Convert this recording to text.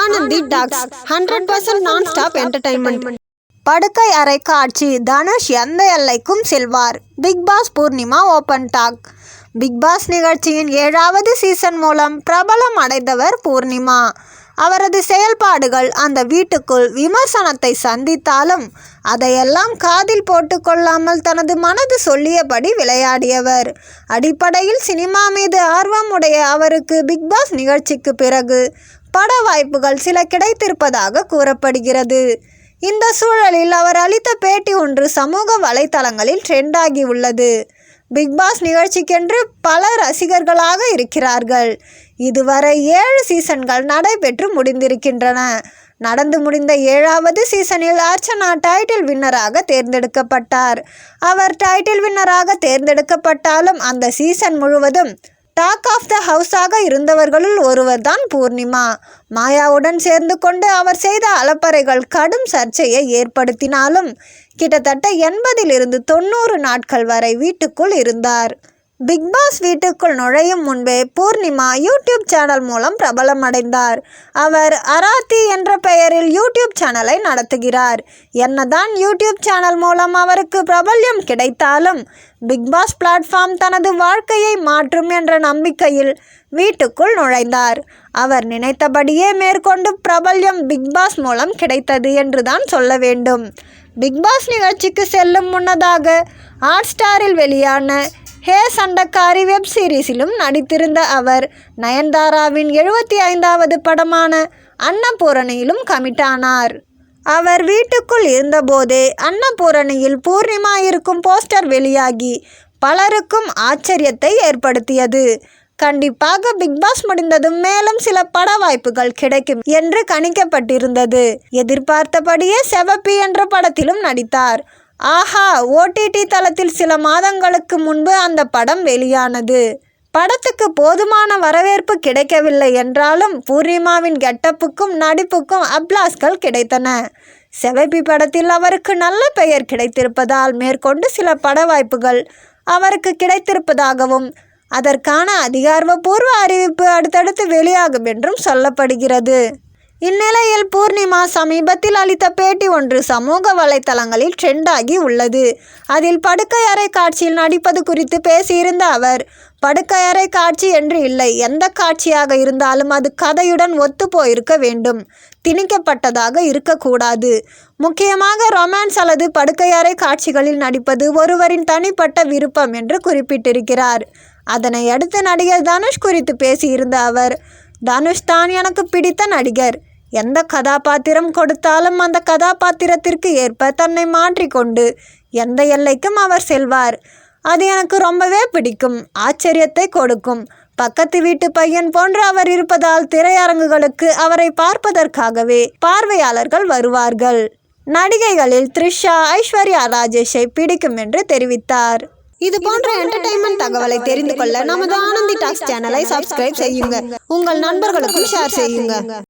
Anandhi talks hundred percent non stop entertainment படுக்கை அறை காட்சி தனுஷ் எந்த எல்லைக்கும் செல்வார். Bigg Boss Poornima open talk. Bigg Boss நிகழ்ச்சியின் ஏழாவது சீசன் மூலம் பிரபலம் அடைந்தவர் பூர்ணிமா. அவரது செயல்பாடுகள் அந்த வீட்டுக்குள் விமர்சனத்தை சந்தித்தாலும் அதையெல்லாம் காதில் போட்டுக்கொள்ளாமல் தனது மனது சொல்லியபடி விளையாடியவர். அடிப்படையில் சினிமா மீது ஆர்வமுடைய அவருக்கு பிக் பாஸ் நிகழ்ச்சிக்கு பிறகு பட வாய்ப்புகள் சில கிடைத்திருப்பதாக கூறப்படுகிறது. இந்த சூழலில் அவர் அளித்த பேட்டி ஒன்று சமூக வலைத்தளங்களில் ட்ரெண்டாகி உள்ளது. பிக் பாஸ் நிகழ்ச்சிக்கென்று பல ரசிகர்களாக இருக்கிறார்கள். இதுவரை ஏழு சீசன்கள் நடைபெற்று முடிந்திருக்கின்றன. நடந்து முடிந்த ஏழாவது சீசனில் அர்ச்சனா டைட்டில் வின்னராக தேர்ந்தெடுக்கப்பட்டார். அவர் டைட்டில் வின்னராக தேர்ந்தெடுக்கப்பட்டாலும் அந்த சீசன் முழுவதும் டாக் ஆஃப் த ஹவுஸாக இருந்தவர்களுள் ஒருவர்தான் பூர்ணிமா. மாயாவுடன் சேர்ந்து கொண்டு அவர் செய்த அலப்பறைகள் கடும் சர்ச்சையை ஏற்படுத்தினாலும் கிட்டத்தட்ட எண்பதிலிருந்து தொண்ணூறு நாட்கள் வரை வீட்டுக்குள் இருந்தார். பிக் பாஸ் வீட்டுக்குள் நுழையும் முன்பே பூர்ணிமா யூடியூப் சேனல் மூலம் பிரபலமடைந்தார். அவர் அராத்தி என்ற பெயரில் யூடியூப் சேனலை நடத்துகிறார். என்னதான் யூடியூப் சேனல் மூலம் அவருக்கு பிரபல்யம் கிடைத்தாலும் பிக் பாஸ் பிளாட்ஃபார்ம் தனது வாழ்க்கையை மாற்றும் என்ற நம்பிக்கையில் வீட்டுக்குள் நுழைந்தார். அவர் நினைத்தபடியே மேற்கொண்டு பிரபல்யம் பிக் பாஸ் மூலம் கிடைத்தது என்றுதான் சொல்ல வேண்டும். பிக் பாஸ் நிகழ்ச்சிக்கு செல்லும் முன்னதாக ஹாட் ஸ்டாரில் வெளியான ஹே சண்டக்காரி வெப் சீரிஸிலும் நடித்திருந்த அவர் நயன்தாராவின் எழுபத்தி ஐந்தாவது படமான அன்னபூரணியிலும் கமிட்டானார். அவர் வீட்டுக்குள் இருந்தபோதே அன்னபூரணியில் பூர்ணிமா இருக்கும் போஸ்டர் வெளியாகி பலருக்கும் ஆச்சரியத்தை ஏற்படுத்தியது. கண்டிப்பாக பிக் பாஸ் முடிந்ததும் மேலும் சில பட வாய்ப்புகள் கிடைக்கும் என்று கணிக்கப்பட்டிருந்தது. எதிர்பார்த்தபடியே செவப்பி என்ற படத்திலும் நடித்தார். ஆஹா ஓடிடி தளத்தில் சில மாதங்களுக்கு முன்பு அந்த படம் வெளியானது. படத்துக்கு போதுமான வரவேற்பு கிடைக்கவில்லை என்றாலும் பூர்ணிமாவின் கெட்டப்புக்கும் நடிப்புக்கும் அப்ளாஸ்கள் கிடைத்தன. செவப்பி படத்தில் அவருக்கு நல்ல பெயர் கிடைத்திருப்பதால் மேற்கொண்டு சில பட வாய்ப்புகள் அவருக்கு கிடைத்திருப்பதாகவும் அதற்கான அதிகாரப்பூர்வ அறிவிப்பு அடுத்தடுத்து வெளியாகும் என்றும் சொல்லப்படுகிறது. இந்நிலையில் பூர்ணிமா சமீபத்தில் அளித்த பேட்டி ஒன்று சமூக வலைத்தளங்களில் ட்ரெண்டாகி உள்ளது. அதில் படுக்கை அறை காட்சியில் நடிப்பது குறித்து பேசியிருந்த அவர் படுக்கை அறை காட்சி என்று இல்லை. எந்த காட்சியாக இருந்தாலும் அது கதையுடன் ஒத்து போயிருக்க வேண்டும். திணிக்கப்பட்டதாக இருக்கக்கூடாது. முக்கியமாக ரொமான்ஸ் அல்லது படுக்கை அறை காட்சிகளில் நடிப்பது ஒருவரின் தனிப்பட்ட விருப்பம் என்று குறிப்பிட்டிருக்கிறார். அதனை அடுத்து நடிகர் தனுஷ் குறித்து பேசியிருந்த அவர் தனுஷ் தான் எனக்கு பிடித்த நடிகர். எந்த கதாபாத்திரம் கொடுத்தாலும் அந்த கதாபாத்திரத்திற்கு ஏற்ப தன்னை மாற்றிக்கொண்டு எந்த எல்லைக்கும் அவர் செல்வார். அது எனக்கு ரொம்பவே பிடிக்கும். ஆச்சரியத்தை கொடுக்கும். பக்கத்து வீட்டு பையன் போன்று அவர் இருப்பதால் திரையரங்குகளுக்கு அவரை பார்ப்பதற்காகவே பார்வையாளர்கள் வருவார்கள். நடிகைகளில் த்ரிஷா ஐஸ்வர்யா ராஜேஷை பிடிக்கும் என்று தெரிவித்தார். இது போன்ற என்டர்டைன்மெண்ட் தகவலை தெரிந்து கொள்ள நமது ஆனந்தி டாக்ஸ் சேனலை சப்ஸ்கிரைப் செய்யுங்க. உங்கள் நண்பர்களுக்கும் ஷேர் செய்யுங்க.